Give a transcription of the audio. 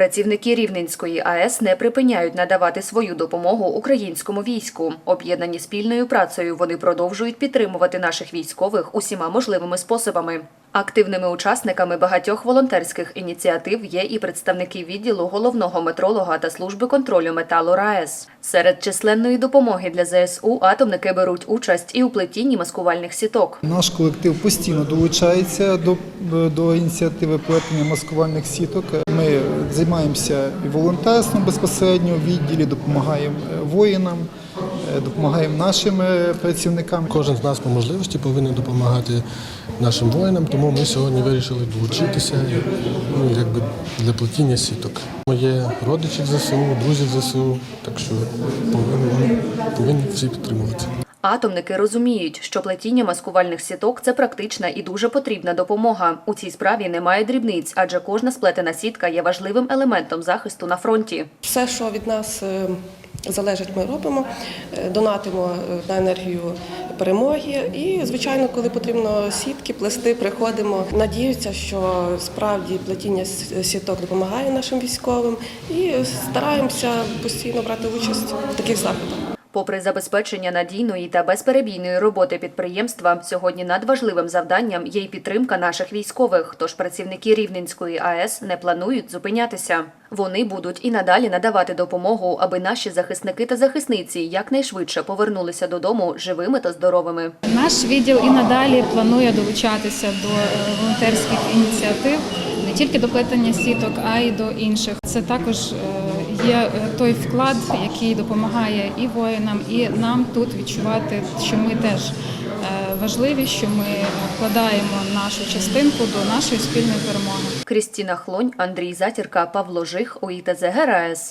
Працівники Рівненської АЕС не припиняють надавати свою допомогу українському війську. Об'єднані спільною працею вони продовжують підтримувати наших військових усіма можливими способами. Активними учасниками багатьох волонтерських ініціатив є і представники відділу головного метролога та служби контролю металу РаЕС. Серед численної допомоги для ЗСУ атомники беруть участь і у плетінні маскувальних сіток. Наш колектив постійно долучається до, до ініціативи плетення маскувальних сіток. Ми займаємося і волонтерством безпосередньо в відділі, допомагаємо е, воїнам, допомагаємо нашим е, працівникам. Кожен з нас по можливості повинен допомагати нашим воїнам, тому ми сьогодні вирішили долучитися ну, якби для плетіння сіток. Є родичі в ЗСУ, друзі в ЗСУ, так що повинні, повинні всі підтримувати. Атомники розуміють, що плетіння маскувальних сіток це практична і дуже потрібна допомога. У цій справі немає дрібниць, адже кожна сплетена сітка є важливим елементом захисту на фронті. Все, що від нас е, залежить, ми робимо, Е, донатимо е, на енергію перемоги. І, звичайно, коли потрібно сітки плести, приходимо. Надіються, що справді плетіння сіток допомагає нашим військовим і стараємося постійно брати участь в таких заходах. Попри забезпечення надійної та безперебійної роботи підприємства, сьогодні надважливим завданням є й підтримка наших військових. Тож працівники Рівненської АЕС не планують зупинятися. Вони будуть і надалі надавати допомогу, аби наші захисники та захисниці якнайшвидше повернулися додому живими та здоровими. Наш відділ і надалі планує долучатися до е, волонтерських ініціатив не тільки до плетення сіток, а й до інших. Це також е, є е, той вклад, який допомагає і воїнам, і нам тут відчувати, що ми теж е, важливі, що ми вкладаємо нашу частинку до нашої спільної перемоги. Крістіна Хлонь, Андрій Затірка, Павло Жих, ОІТЗ ГРАЕС.